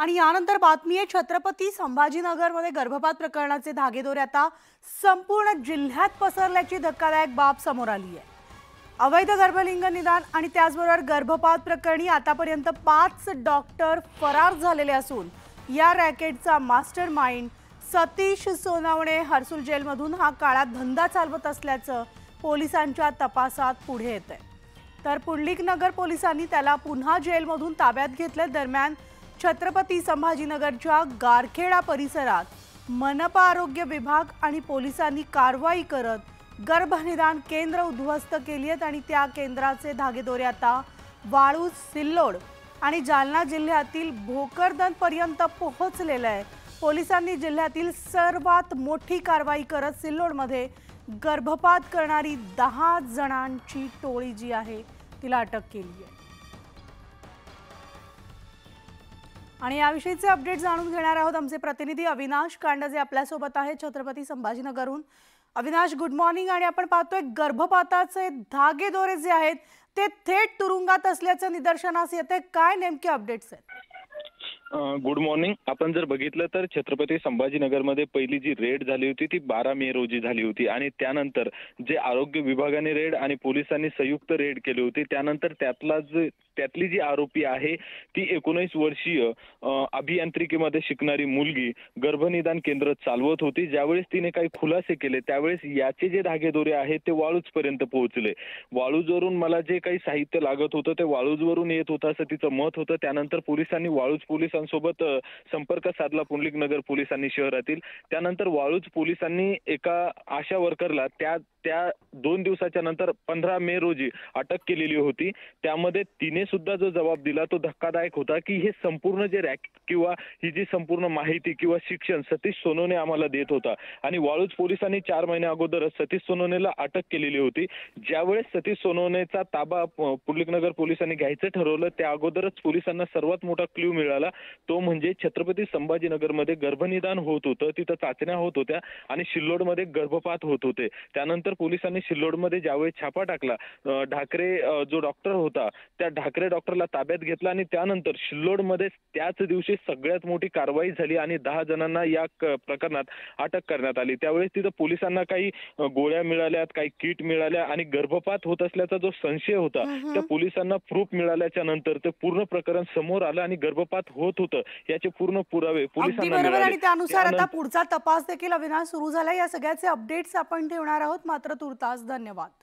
आणि यानंतर बातमी आहे छत्रपती संभाजीनगरमध्ये गर्भपात प्रकरणाचे धागेदोरे आता संपूर्ण जिल्ह्यात पसरल्याची धक्कादायक बाब समोर आली आहे. अवैध गर्भलिंग निदान आणि त्याचबरोबर गर्भपात प्रकरणी आतापर्यंत पाच डॉक्टर फरार झालेले असून या रॅकेटचा मास्टर माइंड सतीश सोनावणे हर्सुल जेलमधून हा काळा धंदा चालवत असल्याचं पोलिसांच्या तपासात पुढे येत आहे तर पुंडलिक नगर पोलिसांनी त्याला पुन्हा जेलमधून ताब्यात घेतलं दरम्यान छत्रपती संभाजीनगरच्या गारखेडा परिसरात मनपा आरोग्य विभाग आणि पोलिसांनी कारवाई करत गर्भनिदान केंद्र उद्ध्वस्त केली आहेत आणि त्या केंद्राचे धागेदोरे आता वाळू सिल्लोड आणि जालना जिल्ह्यातील भोकरदनपर्यंत पोहोचलेलं आहे. पोलिसांनी जिल्ह्यातील सर्वात मोठी कारवाई करत सिल्लोडमध्ये गर्भपात करणारी दहा जणांची टोळी जी आहे तिला अटक केली आहे. आणि याविषयीचे अपडेट जाणून घेणार आहोत आमचे प्रतिनिधी अविनाश कांडजे आपल्यासोबत आहेत छत्रपती संभाजीनगरहून. अविनाश गुड मॉर्निंग आणि आपण पाहतोय गर्भपाताचे धागे दोरे जे आहेत ते थेट तुरुंगात असल्याचं निदर्शनास येते काय नेमके अपडेट्स आहेत? गुड मॉर्निंग आपण जर बघितलं तर छत्रपती संभाजीनगरमध्ये पहिली जी रेड झाली होती ती बारा मे रोजी झाली होती. आणि त्यानंतर जे आरोग्य विभागाने रेड आणि पोलिसांनी संयुक्त रेड केली होती त्यानंतर त्यातला जे त्यातली जी आरोपी आहे ती एकोणीस वर्षीय अभियांत्रिकीमध्ये शिकणारी मुलगी गर्भनिदान केंद्र चालवत होती. ज्यावेळेस तिने काही खुलासे केले त्यावेळेस याचे जे धागेदोरे आहेत ते वाळूज पर्यंत पोहोचले. वाळूजवरून मला जे काही साहित्य लागत होतं ते वाळूजवरून येत होतं असं तिचं मत होतं. त्यानंतर पोलिसांनी वाळूज पोलिसांसोबत संपर्क साधला पुंडलिक नगर पोलिसांनी शहरातील. त्यानंतर वाळूज पोलिसांनी एका आशा वर्करला त्या त्या दोन दिवसाच्या नंतर पंधरा मे रोजी अटक केलेली होती. त्यामध्ये तिने सुद्धा जो जबाब दिला तो धक्कादायक होता की हे संपूर्ण जे रॅक किंवा ही जी संपूर्ण माहिती किंवा शिक्षण सतीश सोनोने आम्हाला देत होता. आणि वाळूज पोलिसांनी चार महिन्या अगोदर सतीश सोनोनेला अटक केलेली होती. ज्यावेळेस सतीश सोनोनेचा ताबा पुलिकनगर पोलिसांनी घ्यायचं ठरवलं त्या अगोदरच पोलिसांना सर्वात मोठा क्ल्यू मिळाला. तो म्हणजे छत्रपती संभाजीनगरमध्ये गर्भनिदान होत होतं तिथं चाचण्या होत होत्या आणि सिल्लोडमध्ये गर्भपात होत होते. त्यानंतर पोलिसांनी सिल्लोडमध्ये ज्यावेळी छापा टाकला ढाकरे जो डॉक्टर होता त्या ढाकरे डॉक्टरला ताब्यात घेतला आणि त्यानंतर सिल्लोडमध्ये त्याच दिवशी सगळ्यात मोठी कारवाई झाली आणि दहा जणांना या प्रकरणात अटक करण्यात आली. त्यावेळेस तिथं पोलिसांना काही गोळ्या मिळाल्यात काही किट मिळाल्या आणि गर्भपात होत असल्याचा जो संशय होता त्या पोलिसांना प्रूफ मिळाल्याच्या नंतर ते पूर्ण प्रकरण समोर आलं आणि गर्भपात होत होतं याचे पूर्ण पुरावे पोलिसांना आणि त्यानुसार आता पुढचा तपास देखील अविनाश सुरू झाला. या सगळ्याचे अपडेट्स आपण ठेवणार आहोत. मात्र तुर्तास धन्यवाद.